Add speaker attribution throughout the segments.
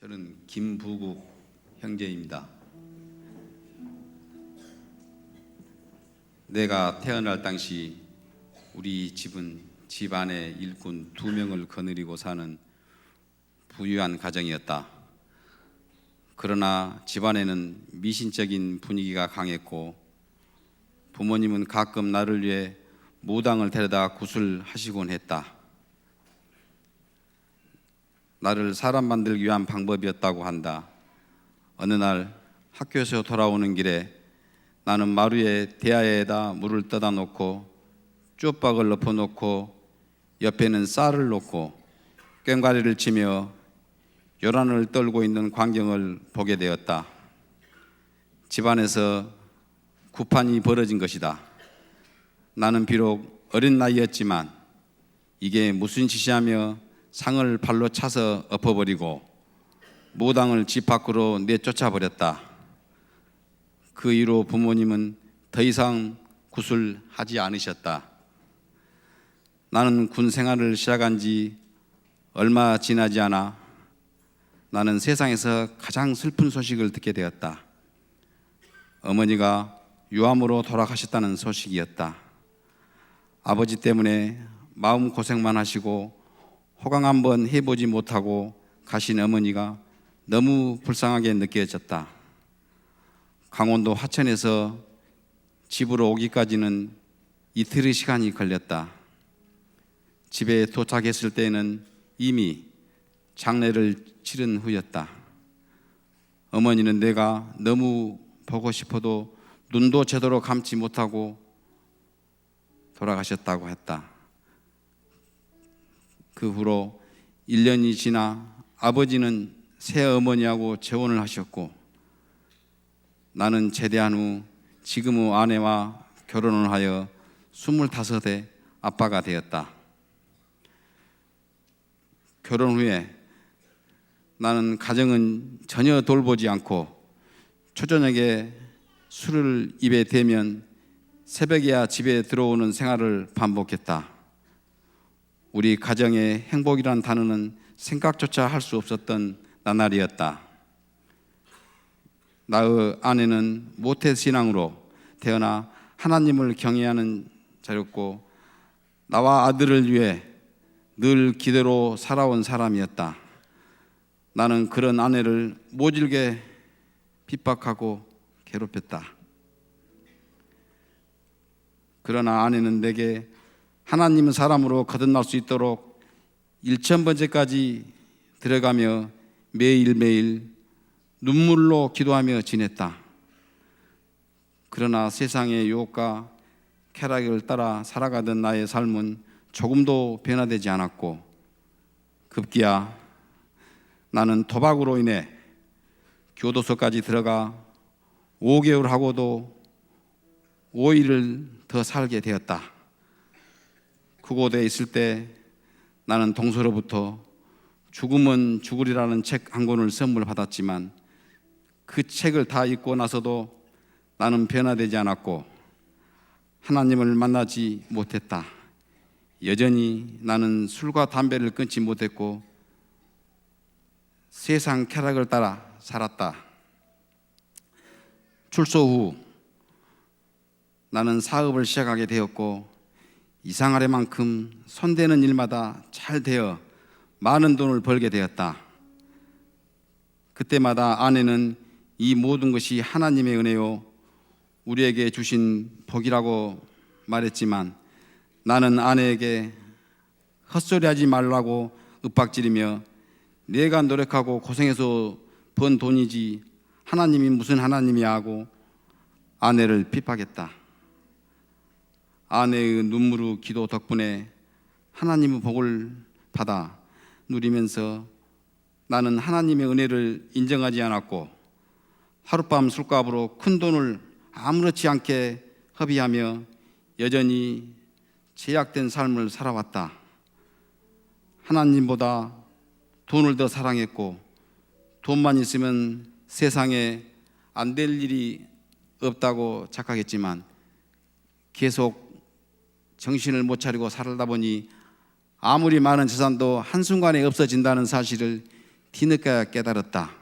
Speaker 1: 저는 김부국 형제입니다. 내가 태어날 당시 우리 집은 집안에 일꾼 두 명을 거느리고 사는 부유한 가정이었다. 그러나 집안에는 미신적인 분위기가 강했고 부모님은 가끔 나를 위해 무당을 데려다 구슬하시곤 했다. 나를 사람 만들기 위한 방법이었다고 한다. 어느 날 학교에서 돌아오는 길에 나는 마루에 대야에다 물을 떠다 놓고 쪽박을 엎어 놓고 옆에는 쌀을 놓고 꽹과리를 치며 요란을 떨고 있는 광경을 보게 되었다. 집안에서 구판이 벌어진 것이다. 나는 비록 어린 나이였지만 이게 무슨 짓이하며 상을 발로 차서 엎어버리고 무당을 집 밖으로 내쫓아 버렸다. 그 이후로 부모님은 더 이상 구슬하지 않으셨다. 나는 군 생활을 시작한 지 얼마 지나지 않아 나는 세상에서 가장 슬픈 소식을 듣게 되었다. 어머니가 유암으로 돌아가셨다는 소식이었다. 아버지 때문에 마음 고생만 하시고 호강 한번 해보지 못하고 가신 어머니가 너무 불쌍하게 느껴졌다. 강원도 하천에서 집으로 오기까지는 이틀의 시간이 걸렸다. 집에 도착했을 때는 이미 장례를 치른 후였다. 어머니는 내가 너무 보고 싶어도 눈도 제대로 감지 못하고 돌아가셨다고 했다. 그 후로 1년이 지나 아버지는 새 어머니하고 재혼을 하셨고 나는 제대한 후 지금의 아내와 결혼을 하여 25의 아빠가 되었다. 결혼 후에 나는 가정은 전혀 돌보지 않고 초저녁에 술을 입에 대면 새벽에야 집에 들어오는 생활을 반복했다. 우리 가정의 행복이란 단어는 생각조차 할 수 없었던 나날이었다. 나의 아내는 모태 신앙으로 태어나 하나님을 경외하는 자였고 나와 아들을 위해 늘 기대로 살아온 사람이었다. 나는 그런 아내를 모질게 핍박하고 괴롭혔다. 그러나 아내는 내게 하나님은 사람으로 거듭날 수 있도록 일천 번째까지 들어가며 매일매일 눈물로 기도하며 지냈다. 그러나 세상의 유혹과 쾌락을 따라 살아가던 나의 삶은 조금도 변화되지 않았고 급기야 나는 도박으로 인해 교도소까지 들어가 5개월 하고도 5일을 더 살게 되었다. 그곳에 있을 때 나는 동서로부터 죽음은 죽으리라는 책 한 권을 선물 받았지만 그 책을 다 읽고 나서도 나는 변화되지 않았고 하나님을 만나지 못했다. 여전히 나는 술과 담배를 끊지 못했고 세상 쾌락을 따라 살았다. 출소 후 나는 사업을 시작하게 되었고 이상하리만큼 손대는 일마다 잘 되어 많은 돈을 벌게 되었다. 그때마다 아내는 이 모든 것이 하나님의 은혜요 우리에게 주신 복이라고 말했지만 나는 아내에게 헛소리하지 말라고 윽박지르며 내가 노력하고 고생해서 번 돈이지 하나님이 무슨 하나님이야 하고 아내를 핍박했다. 아내의 눈물의 기도 덕분에 하나님의 복을 받아 누리면서 나는 하나님의 은혜를 인정하지 않았고 하룻밤 술값으로 큰 돈을 아무렇지 않게 허비하며 여전히 제약된 삶을 살아왔다. 하나님보다 돈을 더 사랑했고 돈만 있으면 세상에 안 될 일이 없다고 착각했지만 계속 정신을 못 차리고 살다 보니 아무리 많은 재산도 한순간에 없어진다는 사실을 뒤늦게 깨달았다.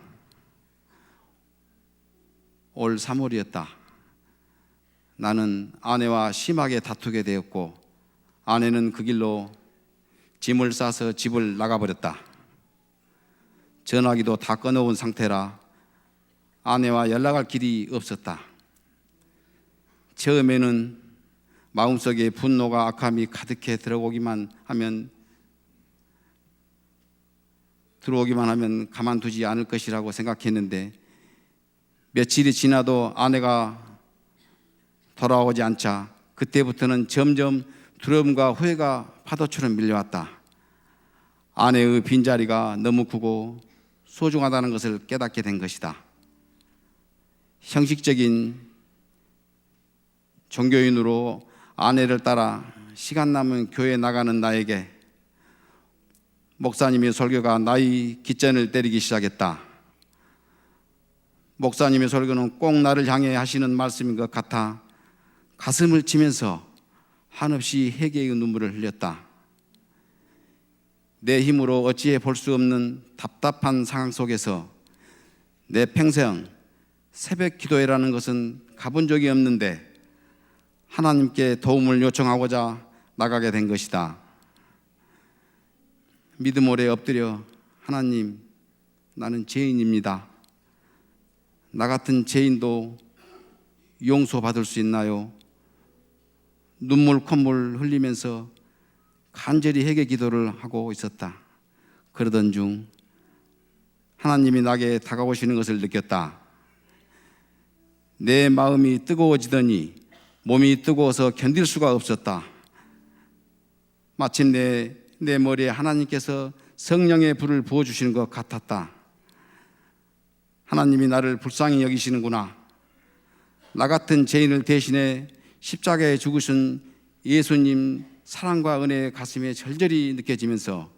Speaker 1: 올 3월이었다. 나는 아내와 심하게 다투게 되었고 아내는 그 길로 짐을 싸서 집을 나가버렸다. 전화기도 다 꺼놓은 상태라 아내와 연락할 길이 없었다. 처음에는 마음속에 분노가 악함이 가득해 들어오기만 하면 들어오기만 하면 가만두지 않을 것이라고 생각했는데 며칠이 지나도 아내가 돌아오지 않자 그때부터는 점점 두려움과 후회가 파도처럼 밀려왔다. 아내의 빈자리가 너무 크고 소중하다는 것을 깨닫게 된 것이다. 형식적인 종교인으로 아내를 따라 시간 남은 교회 나가는 나에게 목사님의 설교가 나의 기전을 때리기 시작했다. 목사님의 설교는 꼭 나를 향해 하시는 말씀인 것 같아 가슴을 치면서 한없이 회개의 눈물을 흘렸다. 내 힘으로 어찌해 볼 수 없는 답답한 상황 속에서 내 평생 새벽 기도회라는 것은 가본 적이 없는데 하나님께 도움을 요청하고자 나가게 된 것이다. 믿음 오래 엎드려 하나님 나는 죄인입니다. 나 같은 죄인도 용서받을 수 있나요? 눈물 콧물 흘리면서 간절히 회개 기도를 하고 있었다. 그러던 중 하나님이 나에게 다가오시는 것을 느꼈다. 내 마음이 뜨거워지더니 몸이 뜨거워서 견딜 수가 없었다. 마침내 내 머리에 하나님께서 성령의 불을 부어 주시는 것 같았다. 하나님이 나를 불쌍히 여기시는구나. 나 같은 죄인을 대신해 십자가에 죽으신 예수님 사랑과 은혜의 가슴에 절절히 느껴지면서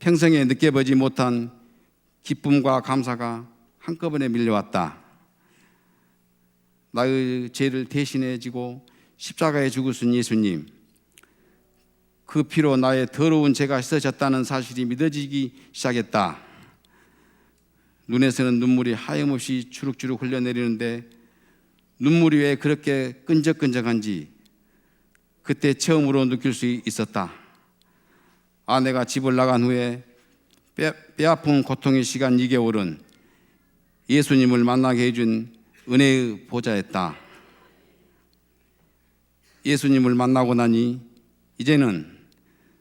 Speaker 1: 평생에 느껴보지 못한 기쁨과 감사가 한꺼번에 밀려왔다. 나의 죄를 대신해 지고 십자가에 죽으신 예수님, 그 피로 나의 더러운 죄가 씻어졌다는 사실이 믿어지기 시작했다. 눈에서는 눈물이 하염없이 주룩주룩 흘러내리는데 눈물이 왜 그렇게 끈적끈적한지 그때 처음으로 느낄 수 있었다. 아내가 집을 나간 후에 뼈, 뼈 아픈 고통의 시간 2개월은 예수님을 만나게 해준 은혜의 보좌였다. 예수님을 만나고 나니 이제는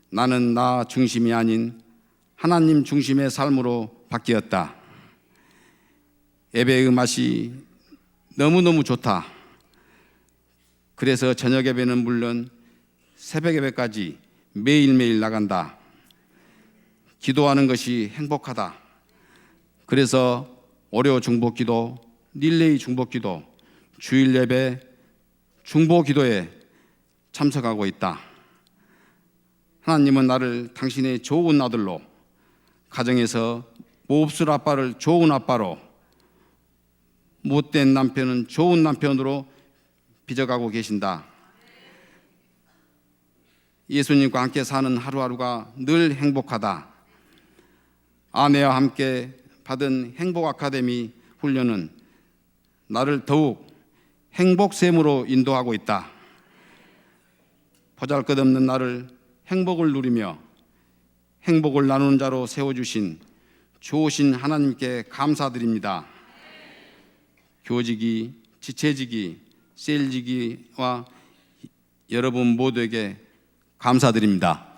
Speaker 1: 나는 나 중심이 아닌 하나님 중심의 삶으로 바뀌었다. 예배의 맛이 너무너무 좋다. 그래서 저녁 예배는 물론 새벽 예배까지 매일매일 나간다. 기도하는 것이 행복하다. 그래서 월요 중보 기도, 릴레이 중보 기도, 주일 예배, 중보 기도에 참석하고 있다. 하나님은 나를 당신의 좋은 아들로 가정에서 몹쓸 아빠를 좋은 아빠로 못된 남편은 좋은 남편으로 빚어가고 계신다. 예수님과 함께 사는 하루하루가 늘 행복하다. 아내와 함께 받은 행복 아카데미 훈련은 나를 더욱 행복샘으로 인도하고 있다. 보잘 것 없는 나를 행복을 누리며 행복을 나누는 자로 세워주신 좋으신 하나님께 감사드립니다. 교직이, 지체직이, 셀직이와 여러분 모두에게 감사드립니다.